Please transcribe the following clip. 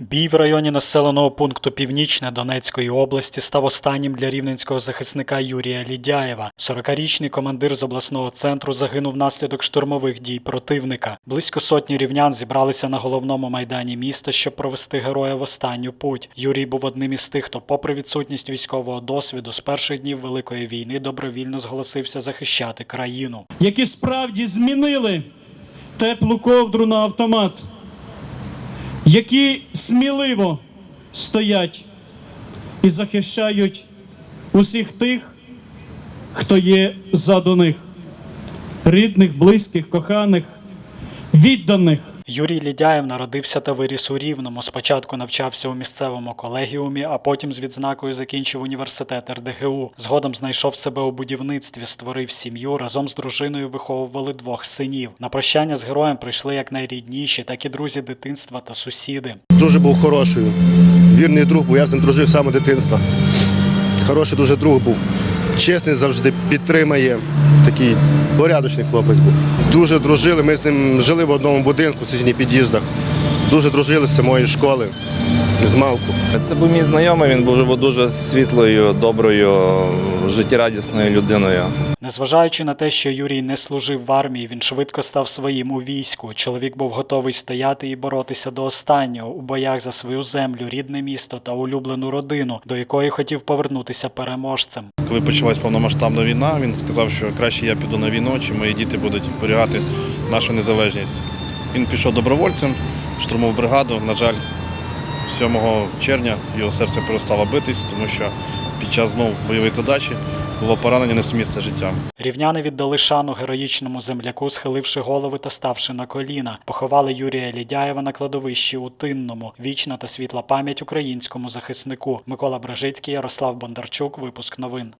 Бій в районі населеного пункту Північне Донецької області став останнім для рівненського захисника Юрія Лідяєва. 40-річний командир з обласного центру загинув внаслідок штурмових дій противника. Близько сотні рівнян зібралися на головному майдані міста, щоб провести героя в останню путь. Юрій був одним із тих, хто, попри відсутність військового досвіду, з перших днів Великої війни добровільно зголосився захищати країну. які справді змінили теплу ковдру на автомат, які сміливо стоять і захищають усіх тих, хто є заду них, рідних, близьких, коханих, відданих. Юрій Лідяєв народився та виріс у Рівному. Спочатку навчався у місцевому колегіумі, а потім з відзнакою закінчив університет РДГУ. Згодом знайшов себе у будівництві, створив сім'ю. Разом з дружиною виховували двох синів. На прощання з героєм прийшли як найрідніші, так і друзі дитинства та сусіди. Дуже був хорошою. Вірний друг, бо я з ним дружив самого дитинства. Хороший дуже друг був. Чесний завжди підтримає. Такий порядочний хлопець був. Дуже дружили. Ми з ним жили в одному будинку в сусідніх під'їздах. Дуже дружили з самої школи, з малку. Це був мій знайомий, він був дуже світлою, доброю, життєрадісною людиною. Незважаючи на те, що Юрій не служив в армії, він швидко став своїм у війську. Чоловік був готовий стояти і боротися до останнього у боях за свою землю, рідне місто та улюблену родину, до якої хотів повернутися переможцем. Коли почалась повномасштабна війна, він сказав, що краще я піду на війну, чи мої діти будуть зберігати нашу незалежність. Він пішов добровольцем, штурмував бригаду. На жаль, 7 червня його серце перестало битись, тому що під час знов бойової задачі було поранення несумісне з життям. Рівняни віддали шану героїчному земляку, схиливши голови та ставши на коліна. Поховали Юрія Лідяєва на кладовищі у Тинному. Вічна та світла пам'ять українському захиснику. Микола Бражицький, Ярослав Бондарчук. Випуск новин.